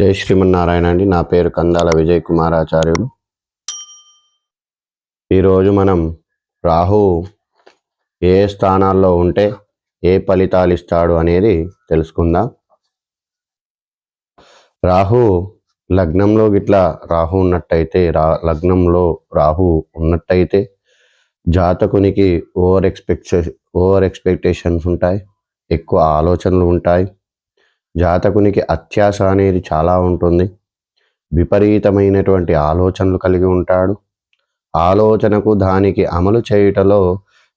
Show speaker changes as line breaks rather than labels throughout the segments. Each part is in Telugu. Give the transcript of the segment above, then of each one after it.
జై శ్రీమన్నారాయణ అండి. నా పేరు కందాల విజయ్ కుమార్ ఆచార్యుడు ఈరోజు మనం రాహు ఏ స్థానాల్లో ఉంటే ఏ ఫలితాలు ఇస్తాడు అనేది తెలుసుకుందాం. రాహు లగ్నంలో గిట్లా రాహు ఉన్నట్టయితే రా లగ్నంలో రాహు ఉన్నట్టయితే జాతకునికి ఓవర్ ఎక్స్పెక్ట్ ఓవర్ ఎక్స్పెక్టేషన్స్ ఉంటాయి ఎక్కువ ఆలోచనలు ఉంటాయి. జాతకునికి అత్యాశ అనేది చాలా ఉంటుంది. విపరీతమైనటువంటి ఆలోచనలు కలిగి ఉంటాడు. ఆలోచనకు దానికి అమలు చేయుటలో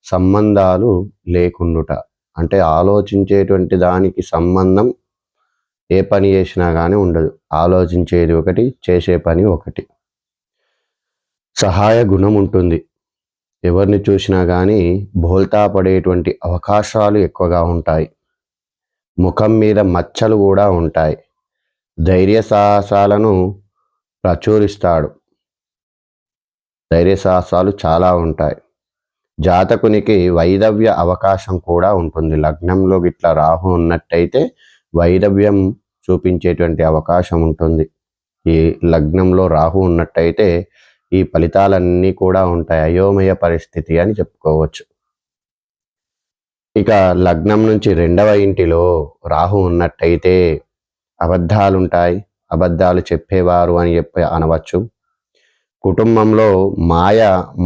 సంబంధాలు లేకుండుట. అంటే ఆలోచించేటువంటి దానికి సంబంధం ఏ పని చేసినా కానీ ఉండదు. ఆలోచించేది ఒకటి చేసే పని ఒకటి. సహాయ గుణం ఉంటుంది. ఎవరిని చూసినా కానీ బోల్తా పడేటువంటి అవకాశాలు ఎక్కువగా ఉంటాయి. ముఖం మీద మచ్చలు కూడా ఉంటాయి. ధైర్య సాహసాలను ప్రచురిస్తాడు. ధైర్య సాహసాలు చాలా ఉంటాయి. జాతకునికి వైదవ్య అవకాశం కూడా ఉంటుంది. లగ్నంలో ఇట్లా రాహు ఉన్నట్టయితే వైదవ్యం చూపించేటువంటి అవకాశం ఉంటుంది. ఈ లగ్నంలో రాహు ఉన్నట్టయితే ఈ ఫలితాలన్నీ కూడా ఉంటాయి. అయోమయ పరిస్థితి అని చెప్పుకోవచ్చు. ఇక లగ్నం నుంచి రెండవ ఇంటిలో రాహు ఉన్నట్టయితే అబద్ధాలుంటాయి. అబద్ధాలు చెప్పేవారు అని చెప్పి అనవచ్చు. కుటుంబంలో మాయ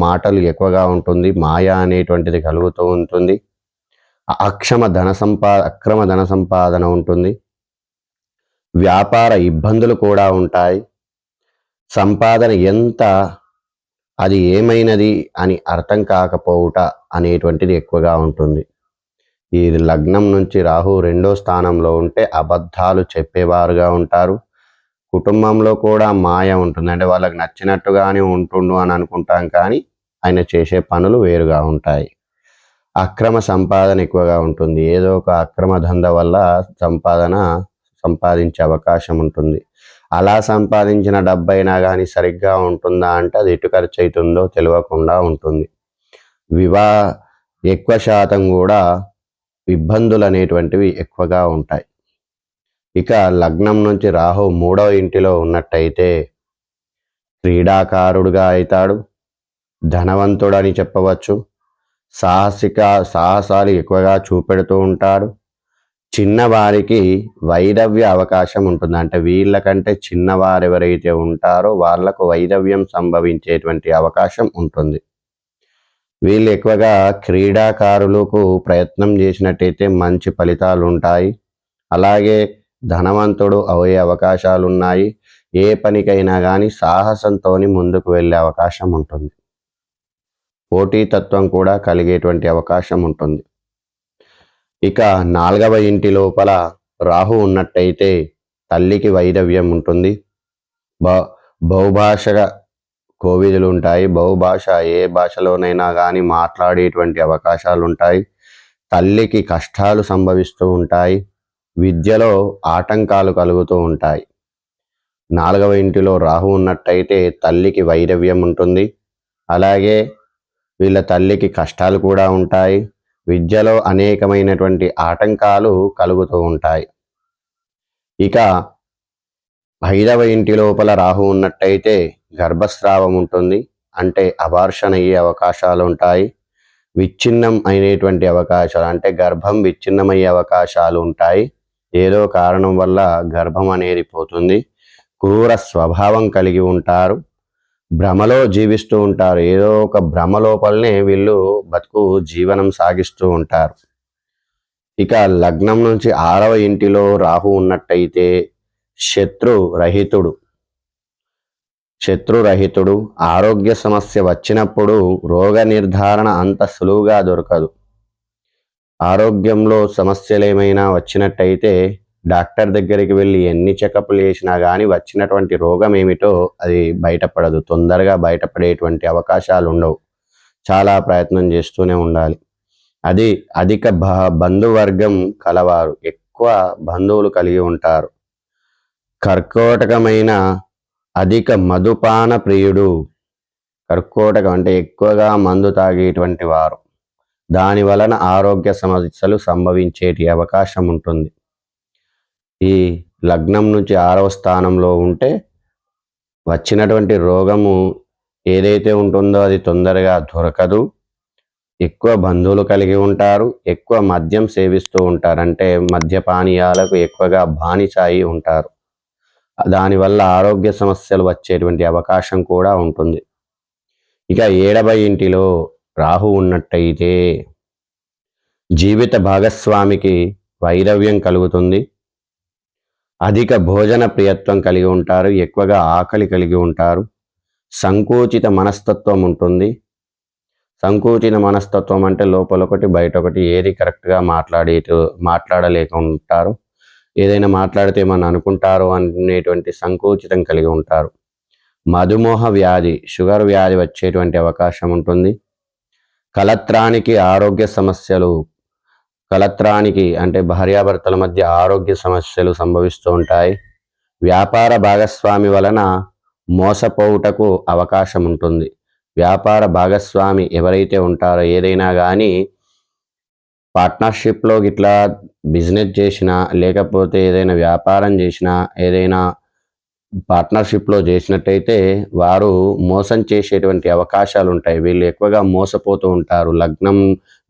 మాటలు ఎక్కువగా ఉంటుంది. మాయ అనేటువంటిది కలుగుతూ ఉంటుంది. అక్షమ ధన సంపా అక్రమ ధన సంపాదన ఉంటుంది. వ్యాపార ఇబ్బందులు కూడా ఉంటాయి. సంపాదన ఎంత అది ఏమైనది అని అర్థం కాకపోవుట అనేటువంటిది ఎక్కువగా ఉంటుంది. ఈ లగ్నం నుంచి రాహు రెండో స్థానంలో ఉంటే అబద్ధాలు చెప్పేవారుగా ఉంటారు. కుటుంబంలో కూడా మాయ ఉంటుంది. అంటే వాళ్ళకి నచ్చినట్టుగానే ఉంటుండు అని అనుకుంటాం కానీ ఆయన చేసే పనులు వేరుగా ఉంటాయి. అక్రమ సంపాదన ఎక్కువగా ఉంటుంది. ఏదో ఒక అక్రమ దంద వల్ల సంపాదన సంపాదించే అవకాశం ఉంటుంది. అలా సంపాదించిన డబ్బైనా కానీ సరిగ్గా ఉంటుందా అంటే అది ఎటు ఖర్చు అవుతుందో తెలియకుండా ఉంటుంది. వివా ఎక్కువ శాతం కూడా ఇబ్బందులు అనేటువంటివి ఎక్కువగా ఉంటాయి. ఇక లగ్నం నుంచి రాహు మూడవ ఇంటిలో ఉన్నట్టయితే క్రీడాకారుడుగా అవుతాడు ధనవంతుడని చెప్పవచ్చు. సాహసిక సాహసాలు ఎక్కువగా చూపెడుతూ ఉంటాడు. చిన్నవారికి వైరవ్య అవకాశం ఉంటుంది. అంటే వీళ్ళకంటే చిన్నవారు ఎవరైతే ఉంటారో వాళ్ళకు వైరవ్యం సంభవించేటువంటి అవకాశం ఉంటుంది. వీళ్ళు ఎక్కువగా క్రీడాకారులకు ప్రయత్నం చేసినట్టయితే మంచి ఫలితాలు ఉంటాయి అలాగే ధనవంతుడు అయ్యే అవకాశాలు ఉన్నాయి ఏ పనికైనా కానీ సాహసంతో ముందుకు వెళ్ళే అవకాశం ఉంటుంది. పోటీతత్వం కూడా కలిగేటువంటి అవకాశం ఉంటుంది. ఇక నాలుగవ ఇంటి లోపల రాహు ఉన్నట్టయితే తల్లికి వైదవ్యం ఉంటుంది. బ బహుభాషగా కోవిదులు ఉంటాయి. బహుభాష ఏ భాషలోనైనా కానీ మాట్లాడేటువంటి అవకాశాలు ఉంటాయి తల్లికి కష్టాలు సంభవిస్తూ ఉంటాయి. విద్యలో ఆటంకాలు కలుగుతూ ఉంటాయి. నాలుగవ ఇంటిలో రాహు ఉన్నట్టయితే తల్లికి వైరవ్యం ఉంటుంది. అలాగే వీళ్ళ తల్లికి కష్టాలు కూడా ఉంటాయి. విద్యలో అనేకమైనటువంటి ఆటంకాలు కలుగుతూ ఉంటాయి. ఇక ఐదవ ఇంటి లోపల రాహు ఉన్నట్టయితే గర్భస్రావం ఉంటుంది. అంటే అబార్షన్ అయ్యే అవకాశాలు ఉంటాయి. విచ్ఛిన్నం అయినటువంటి అవకాశాలు అంటే గర్భం విచ్ఛిన్నమయ్యే అవకాశాలు ఉంటాయి. ఏదో కారణం వల్ల గర్భం అనేది పోతుంది. క్రూర స్వభావం కలిగి ఉంటారు. భ్రమలో జీవిస్తూ ఉంటారు. ఏదో ఒక భ్రమ లోపలనే వీళ్ళు బతుకు జీవనం సాగిస్తూ ఉంటారు. ఇక లగ్నం నుంచి ఆరవ ఇంటిలో రాహు ఉన్నట్టయితే శత్రు రహితుడు శత్రురహితుడు ఆరోగ్య సమస్య వచ్చినప్పుడు రోగ నిర్ధారణ అంత సులువుగా దొరకదు. ఆరోగ్యంలో సమస్యలు ఏమైనా వచ్చినట్టయితే డాక్టర్ దగ్గరికి వెళ్ళి ఎన్ని చెకప్లు చేసినా కానీ వచ్చినటువంటి రోగం ఏమిటో అది బయటపడదు. తొందరగా బయటపడేటువంటి అవకాశాలు ఉండవు. చాలా ప్రయత్నం చేస్తూనే ఉండాలి. అది అధిక బ బంధువర్గం కలవారు. ఎక్కువ బంధువులు కలిగి ఉంటారు. కర్కోటకమైన అధిక మధుపాన ప్రియుడు. కర్కోటకం అంటే ఎక్కువగా మందు తాగేటువంటి వారు. దాని వలన ఆరోగ్య సమస్యలు సంభవించేటి అవకాశం ఉంటుంది. ఈ లగ్నం నుంచి ఆరవ స్థానంలో ఉంటే వచ్చినటువంటి రోగము ఏదైతే ఉంటుందో అది తొందరగా దొరకదు. ఎక్కువ బంధువులు కలిగి ఉంటారు. ఎక్కువ మద్యం సేవిస్తూ ఉంటారు. అంటే మద్యపానీయాలకు ఎక్కువగా బానిసాయి ఉంటారు. దానివల్ల ఆరోగ్య సమస్యలు వచ్చేటువంటి అవకాశం కూడా ఉంటుంది. ఇక ఏడవ ఇంటిలో రాహు ఉన్నట్టయితే జీవిత భాగస్వామికి వైరవ్యం కలుగుతుంది. అధిక భోజన ప్రియత్వం కలిగి ఉంటారు ఎక్కువగా ఆకలి కలిగి ఉంటారు. సంకోచిత మనస్తత్వం ఉంటుంది. సంకోచిత మనస్తత్వం అంటే లోపల ఒకటి బయట ఒకటి ఏది కరెక్ట్గా మాట్లాడే మాట్లాడలేక ఉంటారు ఏదైనా మాట్లాడితే మనం అనుకుంటారు అనేటువంటి సంకోచితం కలిగి ఉంటారు. మధుమోహ వ్యాధి షుగర్ వ్యాధి వచ్చేటువంటి అవకాశం ఉంటుంది. కలత్రానికి ఆరోగ్య సమస్యలు కలత్రానికి అంటే భార్యాభర్తల మధ్య ఆరోగ్య సమస్యలు సంభవిస్తూ ఉంటాయి. వ్యాపార భాగస్వామి వలన మోసపోవుటకు అవకాశం ఉంటుంది. వ్యాపార భాగస్వామి ఎవరైతే ఉంటారో ఏదైనా కానీ పార్ట్నర్షిప్లో ఇట్లా బిజినెస్ చేసినా లేకపోతే ఏదైనా వ్యాపారం చేసినా ఏదైనా పార్ట్నర్షిప్లో చేసినట్టయితే వారు మోసం చేసేటువంటి అవకాశాలు ఉంటాయి. వీళ్ళు ఎక్కువగా మోసపోతూ ఉంటారు. లగ్నం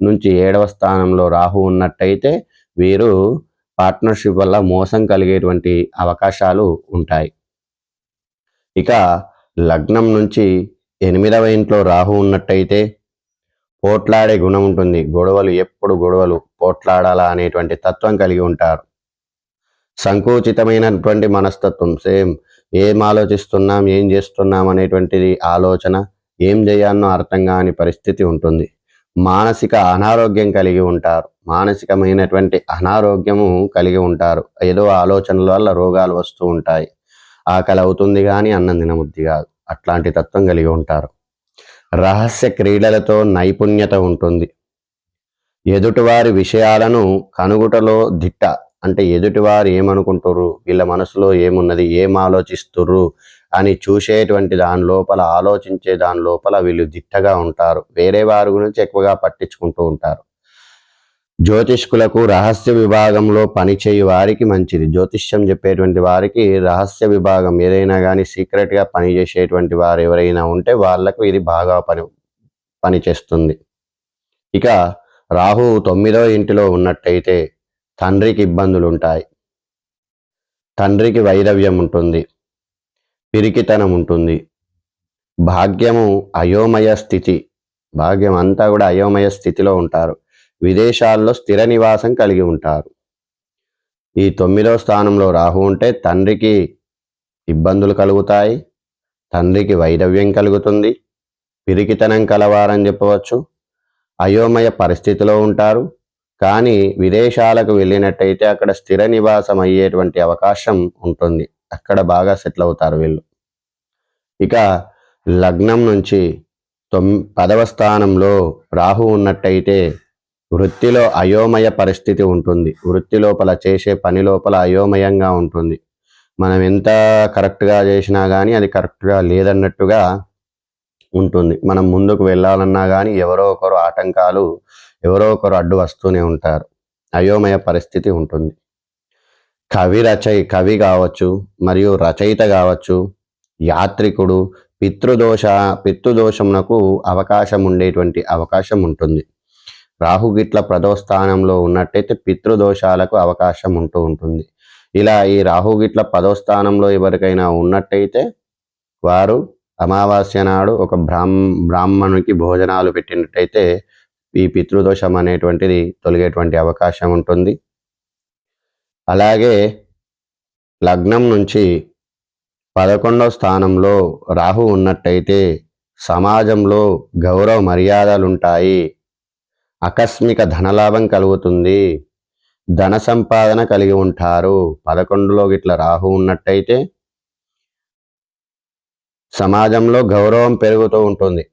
నుంచి ఏడవ స్థానంలో రాహు ఉన్నట్టయితే వీరు పార్ట్నర్షిప్ వల్ల మోసం కలిగేటువంటి అవకాశాలు ఉంటాయి. ఇక లగ్నం నుంచి ఎనిమిదవ ఇంట్లో రాహు ఉన్నట్టయితే పోట్లాడే గుణం ఉంటుంది. గొడవలు ఎప్పుడు గొడవలు పోట్లాడాలా అనేటువంటి తత్వం కలిగి ఉంటారు. సంకోచితమైనటువంటి మనస్తత్వం సేమ్ ఏం ఆలోచిస్తున్నాం ఏం చేస్తున్నాం అనేటువంటిది ఆలోచన ఏం చేయాలనో అర్థం కాని పరిస్థితి ఉంటుంది. మానసిక అనారోగ్యం కలిగి ఉంటారు. మానసికమైనటువంటి అనారోగ్యము కలిగి ఉంటారు. ఏదో ఆలోచనల వల్ల రోగాలు వస్తూ ఉంటాయి. ఆకలి అవుతుంది కానీ అన్నం తినబుద్ధి కాదు. అట్లాంటి తత్వం కలిగి ఉంటారు. రహస్య క్రీడలతో నైపుణ్యత ఉంటుంది. ఎదుటివారి విషయాలను కనుగుటలో దిట్ట. అంటే ఎదుటివారు ఏమనుకుంటుర్రు? వీళ్ళ మనసులో ఏమున్నది? ఏం ఆలోచిస్తుర్రు? అని చూసేటువంటి దాని లోపల ఆలోచించే దాని లోపల వీళ్ళు దిట్టగా ఉంటారు. వేరే వారి గురించి ఎక్కువగా పట్టించుకుంటూ ఉంటారు. జ్యోతిష్కులకు రహస్య విభాగంలో పనిచేయు వారికి మంచిది. జ్యోతిష్యం చెప్పేటువంటి వారికి రహస్య విభాగం ఏదైనా కానీ సీక్రెట్గా పనిచేసేటువంటి వారు ఎవరైనా ఉంటే వాళ్ళకు ఇది బాగా పని పనిచేస్తుంది ఇక రాహు తొమ్మిదో ఇంటిలో ఉన్నట్టయితే తండ్రికి ఇబ్బందులు ఉంటాయి తండ్రికి వైరవ్యం ఉంటుంది. పిరికితనం ఉంటుంది. భాగ్యము అయోమయ స్థితి. భాగ్యం అంతా కూడా అయోమయ స్థితిలో ఉంటారు. విదేశాల్లో స్థిర నివాసం కలిగి ఉంటారు. ఈ తొమ్మిదవ స్థానంలో రాహు ఉంటే తండ్రికి ఇబ్బందులు కలుగుతాయి తండ్రికి వైరవ్యం కలుగుతుంది పిరికితనం కలవారని చెప్పవచ్చు అయోమయ పరిస్థితిలో ఉంటారు. కానీ విదేశాలకు వెళ్ళినట్టయితే అక్కడ స్థిర నివాసం అయ్యేటువంటి అవకాశం ఉంటుంది. అక్కడ బాగా సెటిల్ అవుతారు వీళ్ళు. ఇక లగ్నం నుంచి తొమ్ పదవ స్థానంలో రాహు ఉన్నట్టయితే వృత్తిలో అయోమయ పరిస్థితి ఉంటుంది. వృత్తి లోపల చేసే పని లోపల అయోమయంగా ఉంటుంది. మనం ఎంత కరెక్ట్గా చేసినా కానీ అది కరెక్ట్గా లేదన్నట్టుగా ఉంటుంది. మనం ముందుకు వెళ్ళాలన్నా కానీ ఎవరో ఒకరు ఆటంకాలు ఎవరో ఒకరు అడ్డు వస్తూనే ఉంటారు. అయోమయ పరిస్థితి ఉంటుంది. కవి రచయి కవి కావచ్చు మరియు రచయిత కావచ్చు యాత్రికుడు పితృదోష పితృదోషమునకు అవకాశం ఉండేటువంటి అవకాశం ఉంటుంది. రాహుగిట్ల ప్రథమ స్థానంలో ఉన్నట్టయితే పితృదోషాలకు అవకాశం ఉంటూ ఉంటుంది. ఇలా ఈ రాహుగిట్ల పదో స్థానంలో ఎవరికైనా ఉన్నట్టయితే వారు అమావాస్య నాడు ఒక బ్రాహ్మ బ్రాహ్మణునికి భోజనాలు పెట్టినట్టయితే ఈ పితృదోషం అనేటువంటిది తొలగేటువంటి అవకాశం ఉంటుంది. అలాగే లగ్నం నుంచి పదకొండవ స్థానంలో రాహు ఉన్నట్టయితే సమాజంలో గౌరవ మర్యాదలు ఉంటాయి ఆకస్మిక ధనలాభం కలుగుతుంది. ధన సంపాదన కలిగి ఉంటారు. పదకొండులో గిట్ల రాహు ఉన్నట్టయితే సమాజంలో గౌరవం పెరుగుతూ ఉంటుంది.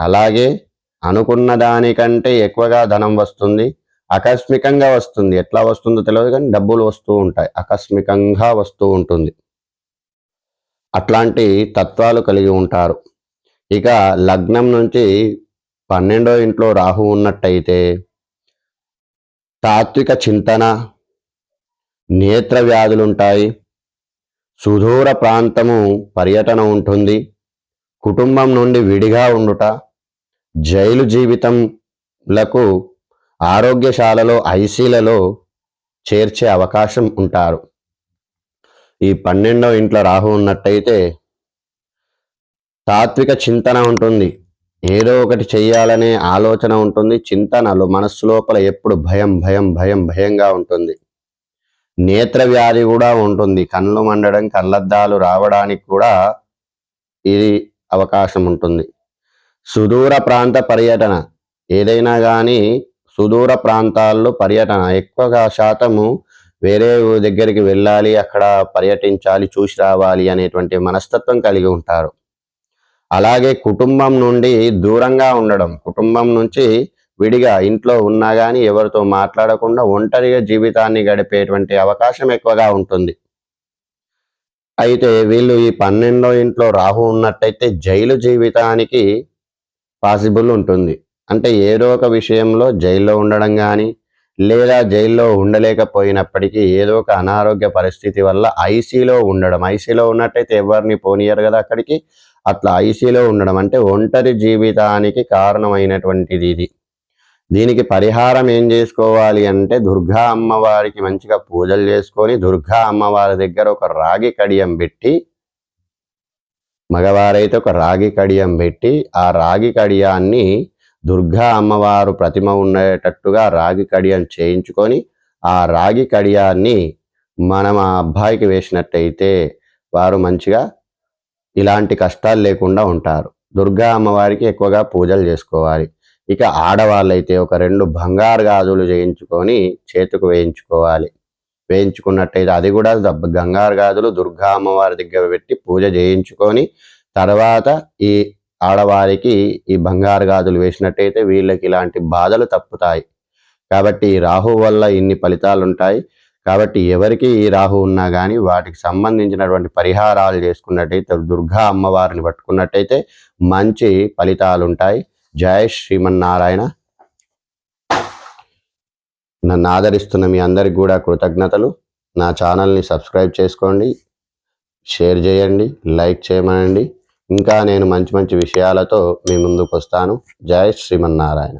అలాగే అనుకున్న దానికంటే ఎక్కువగా ధనం వస్తుంది. ఆకస్మికంగా వస్తుంది. ఎట్లా వస్తుందో తెలియదు కానీ డబ్బులు వస్తూ ఉంటాయి. ఆకస్మికంగా వస్తూ ఉంటుంది. అట్లాంటి తత్వాలు కలిగి ఉంటారు. ఇక లగ్నం నుంచి పన్నెండో ఇంట్లో రాహు ఉన్నట్టయితే తాత్విక చింతన నేత్ర వ్యాధులుంటాయి. సుదూర ప్రాంతము పర్యటన ఉంటుంది. కుటుంబం నుండి విడిగా ఉండుట జైలు జీవితంలకు ఆరోగ్యశాలలో ఐసీలలో చేర్చే అవకాశం ఉంటారు. ఈ పన్నెండో ఇంట్లో రాహు ఉన్నట్టయితే తాత్విక చింతన ఉంటుంది. ఏదో ఒకటి చెయ్యాలనే ఆలోచన ఉంటుంది చింతనలు మనస్సు లోపల ఎప్పుడు భయం భయం భయం భయంగా ఉంటుంది. నేత్ర వ్యాధి కూడా ఉంటుంది కళ్ళు మండడం కళ్ళద్దాలు రావడానికి కూడా ఇది అవకాశం ఉంటుంది. సుదూర ప్రాంత పర్యటన ఏదైనా కానీ సుదూర ప్రాంతాల్లో పర్యటన ఎక్కువగా శాతము వేరే దగ్గరికి వెళ్ళాలి అక్కడ పర్యటించాలి చూసి రావాలి అనేటువంటి మనస్తత్వం కలిగి ఉంటారు. అలాగే కుటుంబం నుండి దూరంగా ఉండడం కుటుంబం నుంచి విడిగా ఇంట్లో ఉన్నా కానీ ఎవరితో మాట్లాడకుండా ఒంటరిగా జీవితాన్ని గడిపేటువంటి అవకాశం ఎక్కువగా ఉంటుంది. అయితే వీళ్ళు ఈ పన్నెండో ఇంట్లో రాహు ఉన్నట్టయితే జైలు జీవితానికి పాసిబుల్ ఉంటుంది. అంటే ఏదో ఒక విషయంలో జైల్లో ఉండడం కానీ లేదా జైల్లో ఉండలేకపోయినప్పటికీ ఏదో ఒక అనారోగ్య పరిస్థితి వల్ల ఐసీలో ఉండడం ఐసీలో ఉన్నట్టయితే ఎవరిని పోనీయరు కదా అక్కడికి అట్లా ఐసీలో ఉండడం అంటే ఒంటరి జీవితానికి కారణమైనటువంటిది ఇది. దీనికి పరిహారం ఏం చేసుకోవాలి అంటే దుర్గా అమ్మవారికి మంచిగా పూజలు చేసుకొని దుర్గా అమ్మవారి దగ్గర ఒక రాగి కడియం పెట్టి మగవారైతే ఒక రాగి కడియం పెట్టి ఆ రాగి కడియాన్ని దుర్గా అమ్మవారు ప్రతిమ ఉండేటట్టుగా రాగి కడియం చేయించుకొని ఆ రాగి కడియాన్ని మనం ఆ అబ్బాయికి వేసినట్టయితే వారు మంచిగా ఇలాంటి కష్టాలు లేకుండా ఉంటారు. దుర్గా అమ్మవారికి ఎక్కువగా పూజలు చేసుకోవాలి. ఇక ఆడవాళ్ళైతే ఒక రెండు బంగారు గాజులు చేయించుకొని చేతుకు వేయించుకోవాలి. వేయించుకున్నట్టయితే అది కూడా దబ్బ- గంగారు గాజులు దుర్గా అమ్మవారి దగ్గర పెట్టి పూజ చేయించుకొని తర్వాత ఈ ఆడవారికి ఈ బంగారు గాజులు వేసినట్టయితే వీళ్ళకి ఇలాంటి బాధలు తప్పుతాయి. కాబట్టి ఈ రాహు వల్ల ఇన్ని ఫలితాలు ఉంటాయి కాబట్టి ఎవరికి ఈ రాహు ఉన్నా కానీ వాటికి సంబంధించినటువంటి పరిహారాలు చేసుకున్నట్టయితే దుర్గా అమ్మవారిని పట్టుకున్నట్టయితే మంచి ఫలితాలు ఉంటాయి జయ శ్రీమన్నారాయణ. నన్ను ఆదరిస్తున్న మీ అందరికి కూడా కృతజ్ఞతలు. నా ఛానల్ని సబ్స్క్రైబ్ చేసుకోండి. షేర్ చేయండి. లైక్ చేయమనండి. ఇంకా నేను మంచి మంచి విషయాలతో మీ ముందుకు వస్తాను జయ శ్రీమన్నారాయణ.